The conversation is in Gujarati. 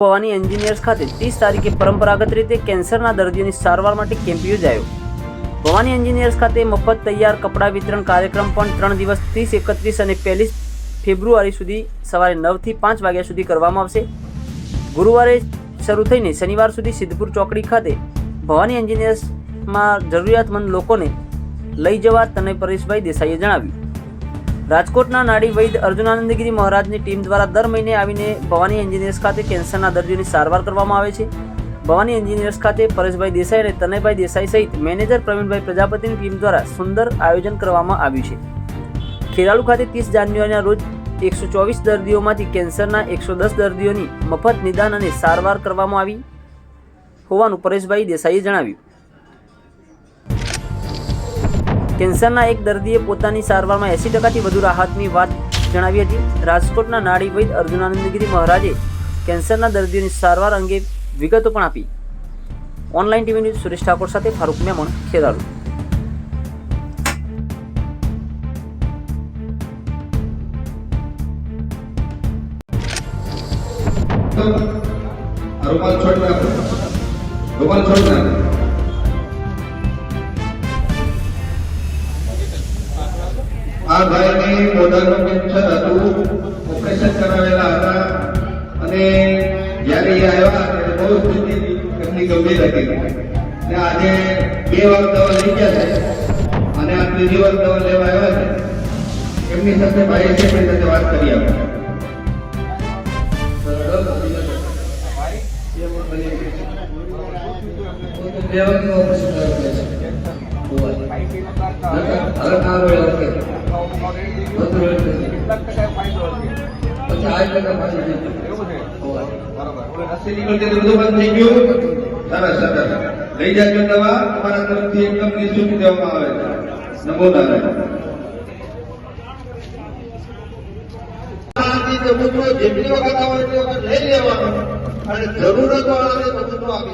ભવાની એન્જિનિયર્સ ખાતે ત્રીસ તારીખે પરંપરાગત રીતે કેન્સરના દર્દીઓની સારવાર માટે કેમ્પ યોજાયો. ભવાની એન્જિનિયર્સ ખાતે મફત તૈયાર કપડાં વિતરણ કાર્યક્રમ પણ ત્રણ દિવસ, ત્રીસ, એકત્રીસ અને પહેલી ફેબ્રુઆરી સુધી સવારે નવથી પાંચ વાગ્યા સુધી કરવામાં આવશે. ગુરુવારે શરૂ થઈને શનિવાર સુધી સિદ્ધપુર ચોકડી ખાતે ભવાની એન્જિનિયર્સમાં જરૂરિયાતમંદ લોકોને લઈ જવા તને પરેશભાઈ દેસાઈએ જણાવ્યું. રાજકોટના નાડી વૈદ અર્જુનાનંદગીરી મહારાજની ટીમ દ્વારા દર મહિને આવીને ભવાની એન્જિનિયર્સ ખાતે કેન્સરના દર્દીઓની સારવાર કરવામાં આવે છે. ભવાની એન્જિનિયર્સ ખાતે પરેશભાઈ દેસાઈ અને તનયભાઈ દેસાઈ સહિત મેનેજર પ્રવીણભાઈ પ્રજાપતિની ટીમ દ્વારા સુંદર આયોજન કરવામાં આવ્યું છે. ખેરાલુ ખાતે ત્રીસ જાન્યુઆરીના રોજ એકસો ચોવીસ દર્દીઓમાંથી કેન્સરના એકસો દસ દર્દીઓની મફત નિદાન અને સારવાર કરવામાં આવી હોવાનું પરેશભાઈ દેસાઈએ જણાવ્યું. કેન્સરના એક દર્દીએ પોતાની સારવારમાં એંસી ટકાથી વધુ રાહતની વાત જણાવી હતી. રાજકોટના નાડી વૈદ અર્જુનાનંદગીરી મહારાજે કેન્સરના દર્દીઓની સારવાર અંગે વિગતો પણ આપી. Online TV news Suresh Thakor સાથે ફારૂક મેમણ, ખેરાલુ. રૂમાલ છોડ નાખો નાખો આ ભાઈની મોઢાનું કેન્સર હતું ઓપરેશન કરાવેલા હતા. અને જ્યારે એ આવ્યા ત્યારે બહુ સ્થિતિ એમની ગંભીર હતી. ને આજે બે વાર દવા લઈ ગયા છે અને આ ત્રીજી વાર દવા લેવા આવ્યા છે. એમની સાથે ભાઈ છે એમની સાથે વાત કરી આપણે દેવાની ઓપરેશન કરાવ્યું છે હવે કામ નમો જેટલી વખત આવે એટલી લઈ લેવાનો. અને જરૂરત વાળાને આપી